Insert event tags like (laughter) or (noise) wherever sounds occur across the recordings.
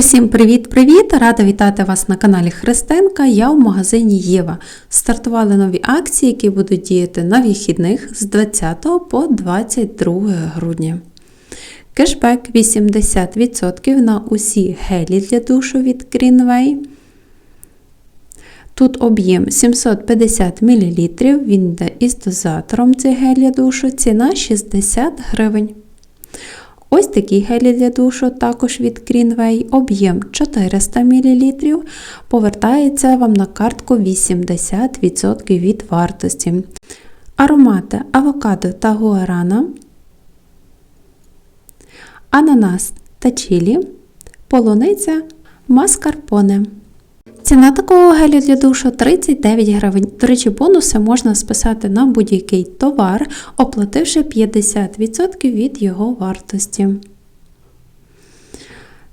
Усім привіт-привіт! Рада вітати вас на каналі Христинка. Я в магазині Єва. Стартували нові акції, які будуть діяти на вихідних з 20 по 22 грудня. Кешбек 80% на усі гелі для душу від Greenway. Тут об'єм 750 мл, він йде із дозатором цей гель для душу, ціна 60 гривень. Ось такий гелі для душу, також від Greenway, об'єм 400 мл, повертається вам на картку 80% від вартості. Аромати авокадо та гуарана, ананас та чилі, полуниця, маскарпоне. Ціна такого гелю для душу 39 гривень. До речі, бонуси можна списати на будь-який товар, оплативши 50% від його вартості.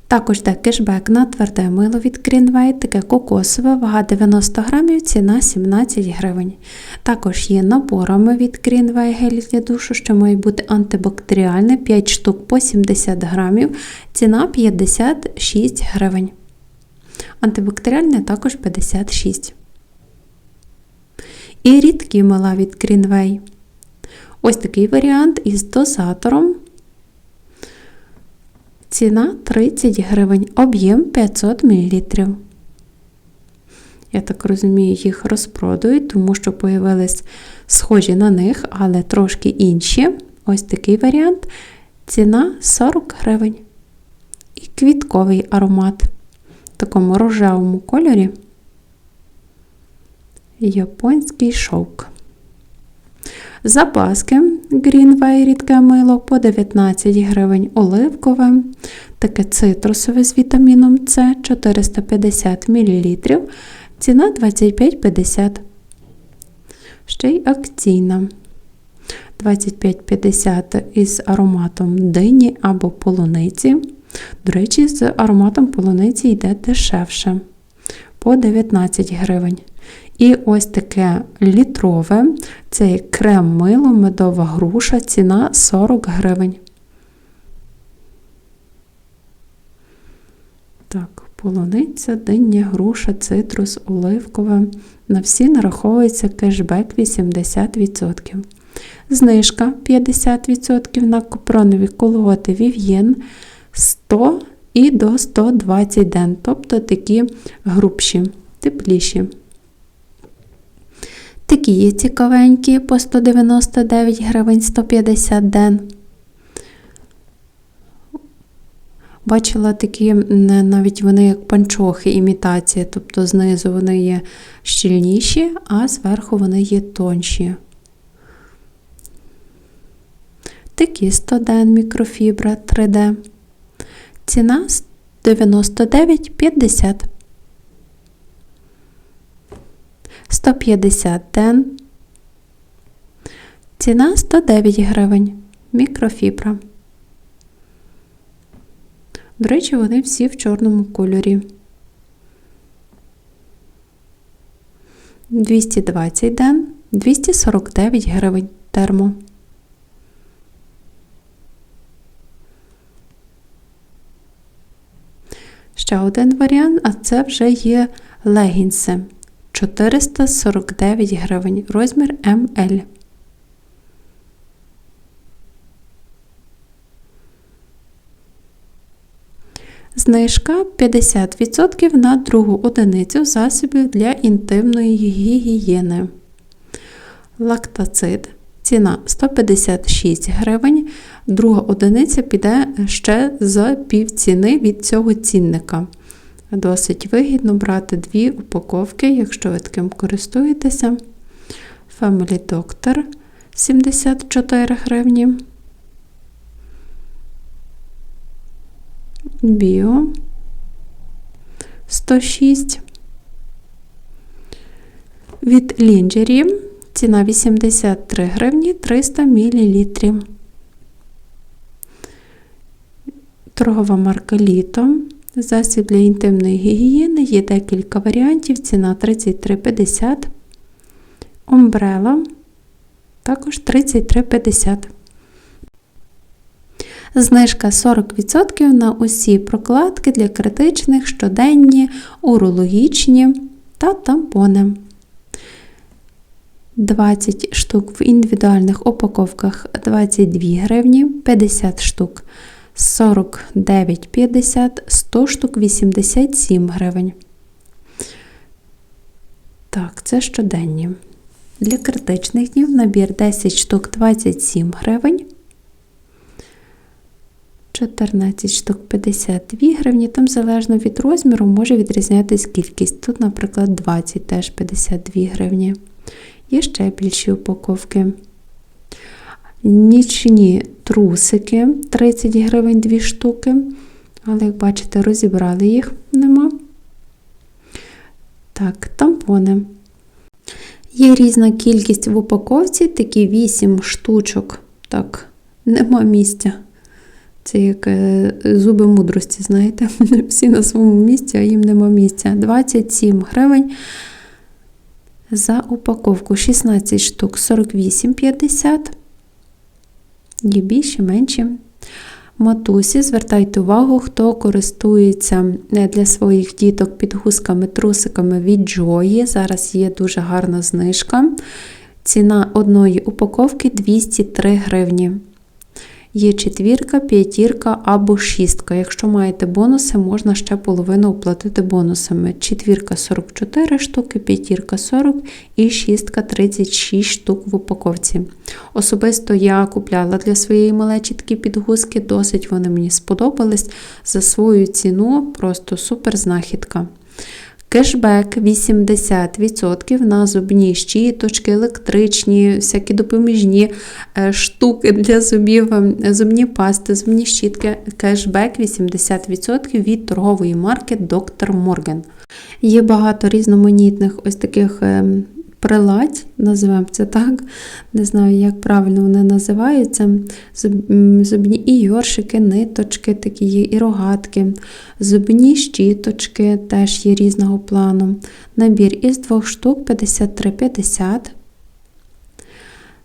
Також де кешбек на тверде мило від Greenway, таке кокосове, вага 90 грамів, ціна 17 гривень. Також є наборами від Greenway гелі для душу, що має бути антибактеріальне 5 штук по 70 грамів, ціна 56 гривень. Антибактеріальне також 56. І рідкі мила від Greenway. Ось такий варіант із дозатором. Ціна 30 гривень, об'єм 500 мл. Я так розумію, їх розпродають, тому що появились схожі на них, але трошки інші. Ось такий варіант. Ціна 40 гривень. І квітковий аромат такому рожевому кольорі японський шовк. Запаски Greenway рідке мило по 19 гривень оливкове, таке цитрусове з вітаміном С 450 мл, ціна 25,50. Ще й акційна. 25,50 із ароматом дині або полуниці. До речі, з ароматом полуниці йде дешевше по 19 гривень. І ось таке літрове це крем мило, медова груша, ціна 40 гривень. Так, полуниця, диня, груша, цитрус, оливкове. На всі нараховується кешбек 80%. Знижка 50% на копронові колготи Vivien 100 і до 120 ден, тобто такі грубші, тепліші. Такі є цікавенькі по 199 гривень 150 ден. Бачила такі, навіть вони як панчохи, імітація, тобто знизу вони є щільніші, а зверху вони є тонші. Такі 100 ден мікрофібра 3D. Ціна 99,50. 150 ден. Ціна 109 гривень. Мікрофібра. До речі, вони всі в чорному кольорі. 220 ден, 249 гривень термо. Ще один варіант, а це вже є легінси. 449 гривень, розмір МЛ. Знижка 50% на другу одиницю засобів для інтимної гігієни. Лактацид. Ціна 156 гривень. Друга одиниця піде ще за півціни від цього цінника. Досить вигідно брати дві упаковки, якщо ви таким користуєтеся. Family Doctor 74 гривні. Біо 106. Від Лінджері ціна 83 гривні 300 мл. Торгова марка Літо. Засіб для інтимної гігієни є декілька варіантів, ціна 33,50. Омбрела також 33,50. Знижка 40% на усі прокладки для критичних, щоденні, урологічні та тампони. 20 штук в індивідуальних упаковках 22 гривні, 50 штук 49,50, 100 штук 87 гривень. Так, це щоденні. Для критичних днів набір 10 штук 27 гривень. 14 штук 52 гривні. Там залежно від розміру може відрізнятись кількість. Тут, наприклад, 20 теж 52 гривні. Є ще більші упаковки. Нічні трусики 30 гривень 2 штуки. Але, як бачите, розібрали їх нема. Так, тампони. Є різна кількість в упаковці, такі 8 штучок. Так, нема місця. Це як е, зуби мудрості, знаєте, (laughs) всі на своєму місці, а їм нема місця. 27 гривень за упаковку. 16 штук 48,50. Є більші, менші. Матусі, звертайте увагу, хто користується е, для своїх діток підгузками, трусиками від Джої. Зараз є дуже гарна знижка. Ціна одної упаковки 203 гривні. Є четвірка, п'ятірка або шістка. Якщо маєте бонуси, можна ще половину оплатити бонусами. Четвірка 44 штуки, п'ятірка 40 і шістка 36 штук в упаковці. Особисто я купляла для своєї малечі такі підгузки, досить вони мені сподобались. За свою ціну просто супер знахідка. Кешбек 80% на зубні щіточки, електричні, всякі допоміжні е, штуки для зубів, е, зубні пасти, зубні щітки. Кешбек 80% від торгової марки Доктор Морген. Є багато різноманітних ось таких ем, приладь, називаємо це так. Не знаю, як правильно вони називаються. Зубні і йоршики, ниточки, такі є, і рогатки, зубні щіточки теж є різного плану. Набір із двох штук 53,50.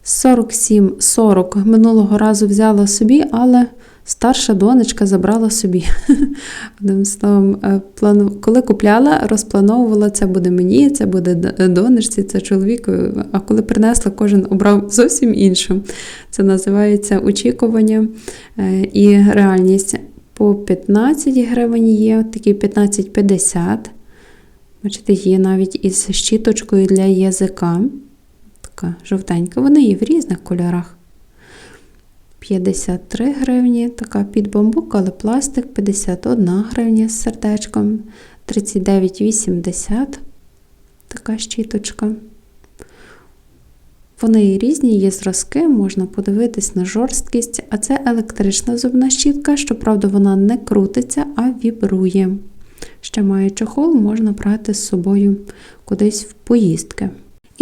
47,40 минулого разу взяла собі, але старша донечка забрала собі. (laughs) Одним словом, е, коли купляла, розплановувала, це буде мені, це буде донечці, це чоловіку. А коли принесла, кожен обрав зовсім інше. Це називається очікування е, і реальність. По 15 гривень є, такі 15,50. Бачите, є навіть із щіточкою для язика. Така жовтенька. Вони є в різних кольорах. 53 гривні, така під бамбук, але пластик 51 гривня з сердечком, 39,80 така щіточка. Вони різні, є зразки, можна подивитись на жорсткість, а це електрична зубна щітка, щоправда, вона не крутиться, а вібрує. Ще має чохол, можна брати з собою кудись в поїздки.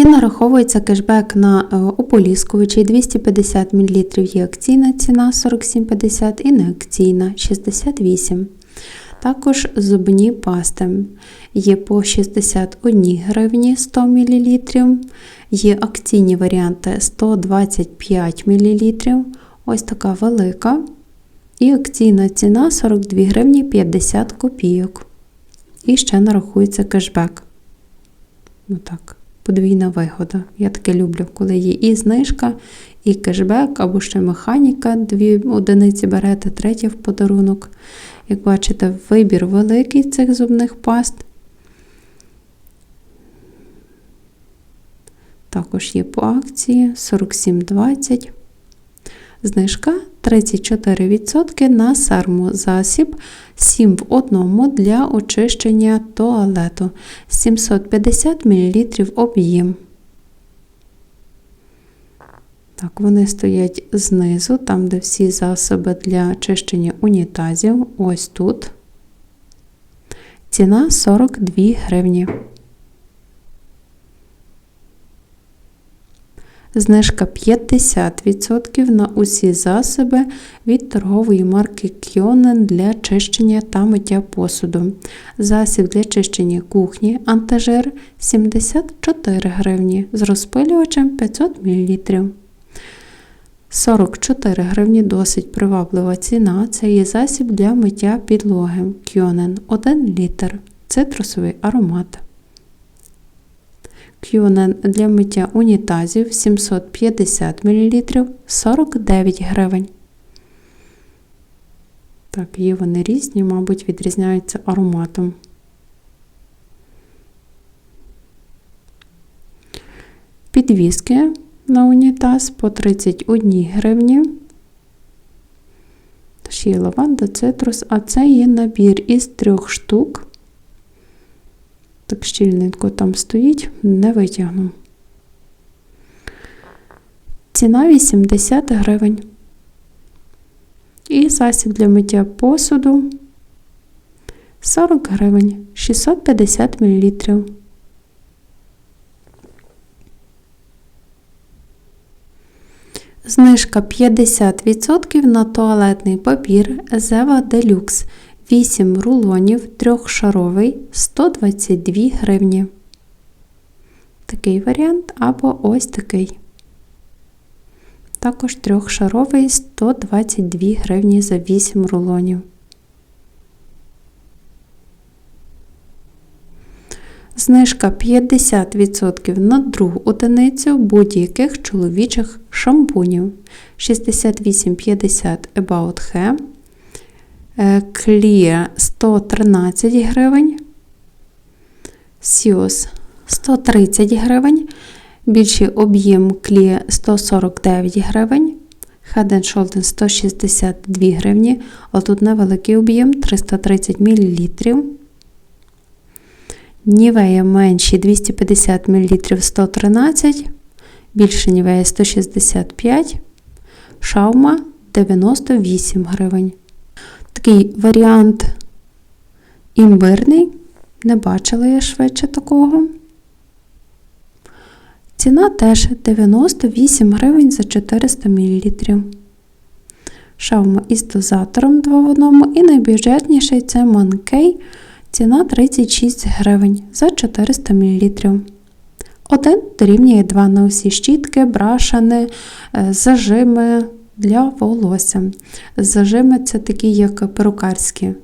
І нараховується кешбек на ополіскувачі 250 мл є акційна ціна 47,50 і неакційна 68 Також зубні пасти є по 61 гривні 100 мл, є акційні варіанти 125 мл, ось така велика. І акційна ціна 42 гривні 50 копійок. І ще нарахується кешбек. Отак подвійна вигода. Я таке люблю, коли є і знижка, і кешбек, або ще механіка, дві одиниці берете, третя в подарунок. Як бачите, вибір великий цих зубних паст. Також є по акції 47,20. Знижка 34% на сармозасіб 7 в одному для очищення туалету 750 мл об'єм. Так, Вони стоять знизу, там, де всі засоби для очищення унітазів. Ось тут. Ціна 42 гривні. Знижка 50% на усі засоби від торгової марки Кьонен для чищення та миття посуду. Засіб для чищення кухні антажир 74 гривні з розпилювачем 500 мл. 44 гривні досить приваблива ціна. Це є засіб для миття підлоги. Кьонен 1 літр. Цитрусовий аромат. Кьонен для миття унітазів 750 мл 49 гривень. Так, є вони різні, мабуть, відрізняються ароматом. Підвіски на унітаз по 31 гривні. Ще є лаванда, цитрус, а це є набір із трьох штук. Так щільненько там стоїть, не витягну. Ціна 80 гривень. І засіб для миття посуду 40 гривень, 650 мл. Знижка 50% на туалетний папір Зева Делюкс 8 рулонів трьохшаровий 122 гривні. Такий варіант або ось такий. Також трьохшаровий 122 гривні за 8 рулонів. Знижка 50% на другу одиницю будь-яких чоловічих шампунів 68,50 About Hair, Clear 113 гривень, Sios 130 гривень, більший об'єм Clear 149 гривень, Head Shoulders 162 гривні, а тут невеликий об'єм 330 мл. Нівея менші 250 мл 113, більше нівея 165, шаума 98 гривень. Такий варіант імбирний, не бачила я швидше такого. Ціна теж 98 гривень за 400 мл. Шаума із дозатором 2 в 1 і найбюджетніший це Манкей. Ціна 36 гривень за 400 мл. Один дорівнює 2 на усі щітки, брашани, зажими для волосся. Зажими це такі, як перукарські,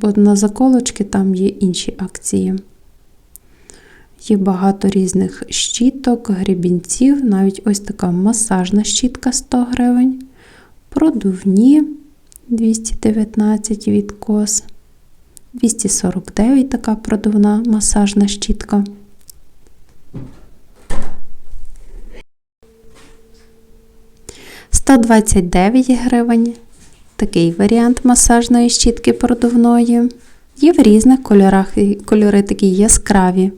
бо на заколочки там є інші акції. Є багато різних щіток, грібінців, навіть ось така масажна щітка 100 гривень, продувні 219 від кос. 249 така продувна масажна щітка. Сто двадцять дев'ять гривень. Такий варіант масажної щітки продувної. Є в різних кольорах, кольори такі яскраві.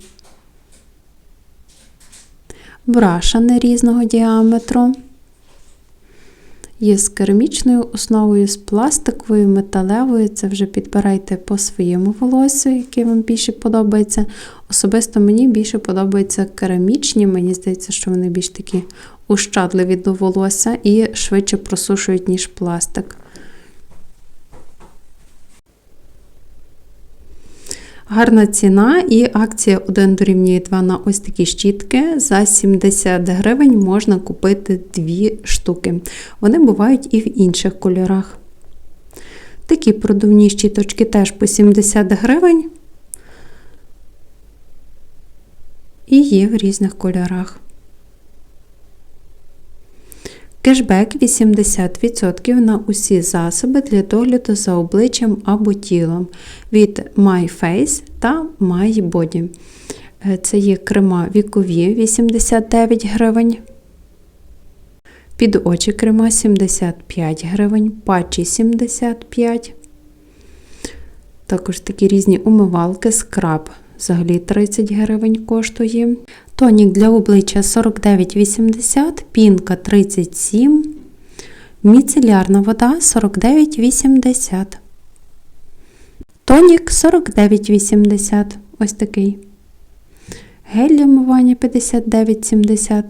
Брашани різного діаметру. Є з керамічною основою, з пластиковою, металевою. Це вже підбирайте по своєму волосю, яке вам більше подобається. Особисто мені більше подобаються керамічні. Мені здається, що вони більш такі ущадливі до волосся і швидше просушують, ніж пластик. Гарна ціна і акція 1 дорівнює 2 на ось такі щітки. За 70 гривень можна купити 2 штуки. Вони бувають і в інших кольорах. Такі продувні щіточки теж по 70 гривень. І є в різних кольорах. Кешбек 80% на усі засоби для догляду за обличчям або тілом від MyFace та MyBody. Це є крема вікові 89 гривень. Під очі крема 75 гривень, патчі 75. Також такі різні умивалки, скраб взагалі 30 гривень коштує. Тонік для обличчя 49,80, пінка 37, міцелярна вода 49,80. Тонік 49,80. Ось такий. Гель для мивання 59,70.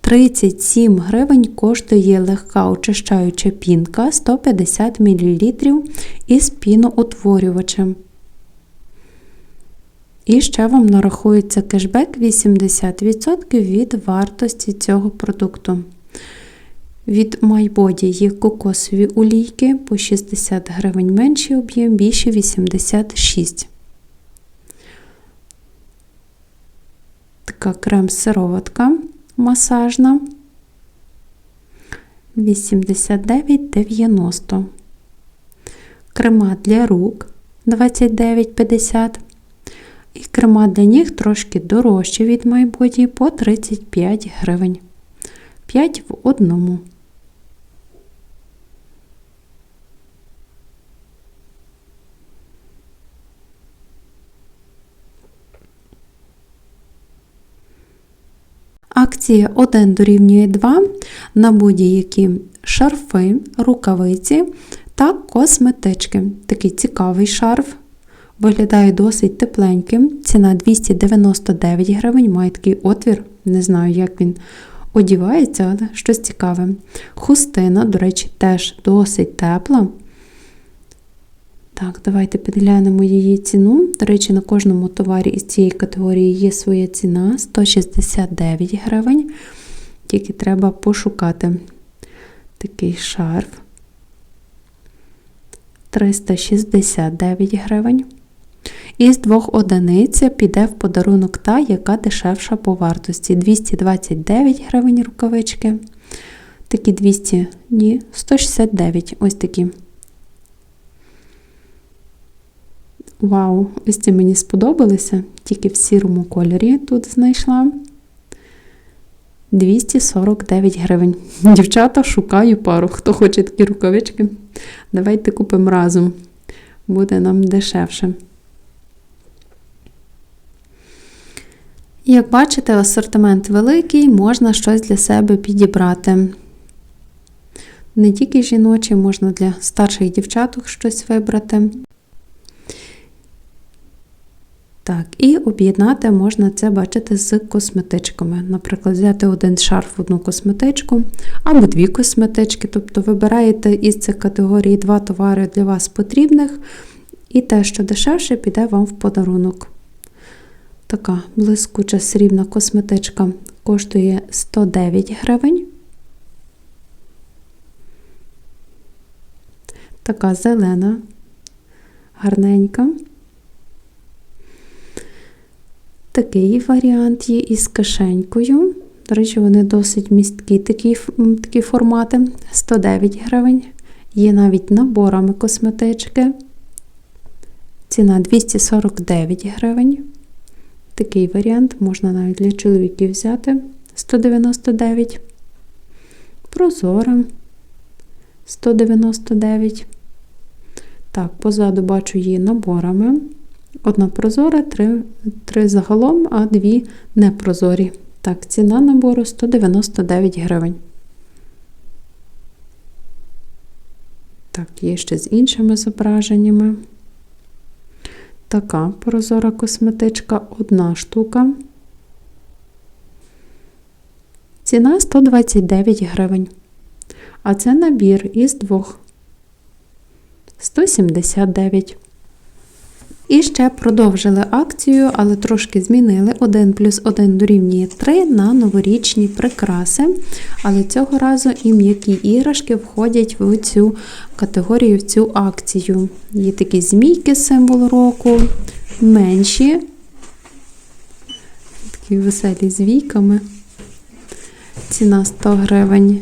37 гривень коштує легка очищаюча пінка 150 мл із піноутворювачем. І ще вам нарахується кешбек 80% від вартості цього продукту. Від MyBody є кокосові олійки по 60 гривень менший об'єм, більше 86. Така крем-сироватка масажна 89,90. Крема для рук 29,50. І крема для ніг трошки дорожче від MyBody по 35 гривень. 5 в одному. Акція 1 дорівнює 2 на будь-які шарфи, рукавиці та косметички. Такий цікавий шарф. Виглядає досить тепленьким. Ціна 299 гривень, має такий отвір. Не знаю, як він одівається, але щось цікаве. Хустина, до речі, теж досить тепла. Так, давайте підглянемо її ціну. До речі, на кожному товарі із цієї категорії є своя ціна 169 гривень. Тільки треба пошукати такий шарф. 369 гривень. Із двох одиниць піде в подарунок та, яка дешевша по вартості. 229 гривень рукавички. Такі 200, ні, 169. Ось такі. Вау, ось ці мені сподобалися. Тільки в сірому кольорі тут знайшла. 249 гривень. (laughs) Дівчата, шукаю пару. Хто хоче такі рукавички, давайте купимо разом. Буде нам дешевше. Як бачите, асортимент великий, можна щось для себе підібрати. Не тільки жіночі, можна для старших дівчаток щось вибрати. Так, і об'єднати можна це бачити з косметичками. Наприклад, взяти один шарф, одну косметичку або дві косметички. Тобто вибираєте із цих категорій два товари для вас потрібних, і те, що дешевше, піде вам в подарунок. Така блискуча срібна косметичка коштує 109 гривень. Така зелена, гарненька. Такий варіант є із кишенькою. До речі, вони досить місткі такі, такі формати. 109 гривень. Є навіть наборами косметички. Ціна 249 гривень. Такий варіант можна навіть для чоловіків взяти 199. Прозора 199. Так, позаду бачу її наборами. Одна прозора, три, три загалом, а дві непрозорі. Так, ціна набору 199 гривень. Так, є ще з іншими зображеннями. Така прозора косметичка одна штука. Ціна 129 гривень. А це набір із двох 179. І ще продовжили акцію, але трошки змінили 1 плюс 1 дорівнює 3 на новорічні прикраси. Але цього разу і м'які іграшки входять в цю категорію, в цю акцію. Є такі змійки, символ року, менші, такі веселі з війками. Ціна 100 гривень.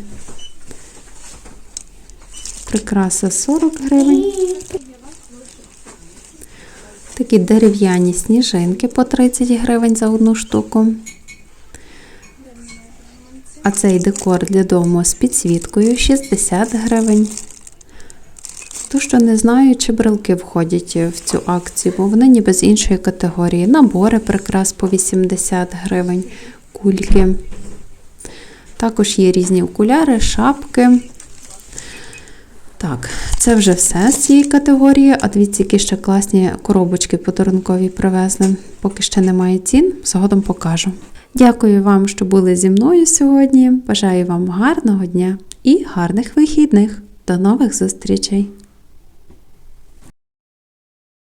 Прикраса 40 гривень. Такі дерев'яні сніжинки по 30 гривень за одну штуку. А цей декор для дому з підсвіткою 60 гривень. То, що не знаю, чи брелки входять в цю акцію, бо вони ніби з іншої категорії. Набори прикрас по 80 гривень, кульки. Також є різні окуляри, шапки. Так, це вже все з цієї категорії. А дивіться, які ще класні коробочки подарункові привезли. Поки ще немає цін, згодом покажу. Дякую вам, що були зі мною сьогодні. Бажаю вам гарного дня і гарних вихідних. До нових зустрічей!